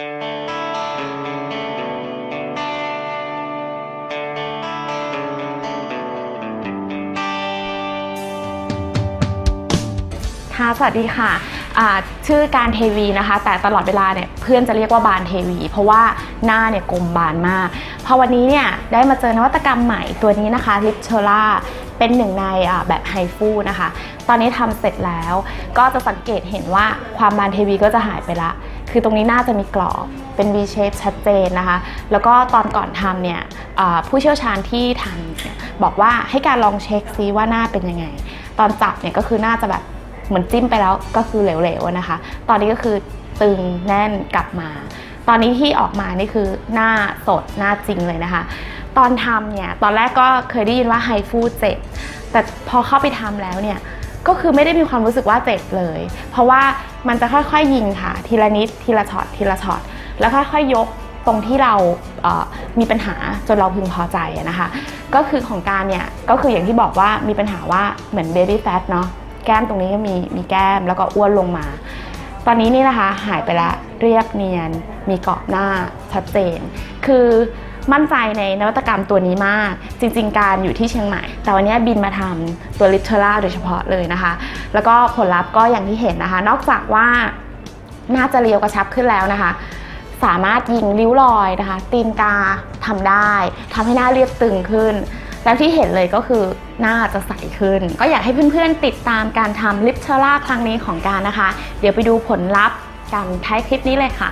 ค่ะสวัสดีค่ะชื่อการเทวีนะคะ แต่ตลอดเวลาเนี่ยเพื่อนจะเรียกว่าบานเทวี เพราะว่าหน้าเนี่ยกลมบานมาก พอวันนี้เนี่ยได้มาเจอนวัตกรรมใหม่ตัวนี้นะคะลิปเชอร่าเป็นหนึ่งในแบบไฮฟูนะคะ ตอนนี้ทำเสร็จแล้ว ก็จะสังเกตเห็นว่าความบานเทวีก็จะหายไปละ คือตรงนี้น่าจะมีกรอบเป็น V shape ชัดเจนนะคะ แล้วก็ตอนก่อนทำเนี่ยผู้เชี่ยวชาญที่ทำบอกว่าให้การลองเช็คซิว่าหน้าเป็นยังไง ตอนจับเนี่ยก็คือน่าจะแบบเหมือนจิ้มไปแล้วก็คือเหลวๆนะคะ ตอนนี้ก็คือตึงแน่นกลับมา ตอนนี้ที่ออกมานี่คือหน้าสดหน้าจริงเลยนะคะ ตอนทำเนี่ยตอนแรกก็เคยได้ยินว่าไฮฟูเจ็บแต่พอเข้าไปทำแล้วเนี่ยก็คือไม่ได้มีความรู้สึกว่าเจ็บเลย เพราะว่า มันจะค่อยๆยิงค่ะ ทีละนิดทีละช็อตทีละช็อตแล้วค่อยๆยกตรงที่เราเอ่อมีปัญหาจนเราพึงพอใจนะคะ ก็คือของการเนี่ยก็คืออย่างที่บอกว่ามีปัญหาว่าเหมือนเบบี้แฟตเนาะแก้มตรงนี้ก็มีมีแก้มแล้วก็อ้วนลงมา ตอนนี้นี่นะคะหายไปละเรียบเนียน มีกรอบหน้าชัดเจน คือ มั่นใจในนวัตกรรมตัวนี้มาก จริง ๆ การอยู่ที่เชียงใหม่ แต่วันนี้บินมาทำตัวลิทเทอร่าโดยเฉพาะเลยนะคะ แล้วก็ผลลัพธ์ก็อย่างที่เห็นนะคะ นอกจากว่าน่าจะเรียวกระชับขึ้นแล้วนะคะ สามารถยิงริ้วรอยนะคะ ตีนกาทำได้ทำให้หน้าเรียบตึงขึ้นแล้วที่เห็นเลยก็คือหน้าจะใสขึ้น ก็อยากให้เพื่อนๆติดตามการทำลิปเชอร่าครั้งนี้ของการนะคะ เดี๋ยวไปดูผลลัพธ์กันท้ายคลิปนี้เลยค่ะ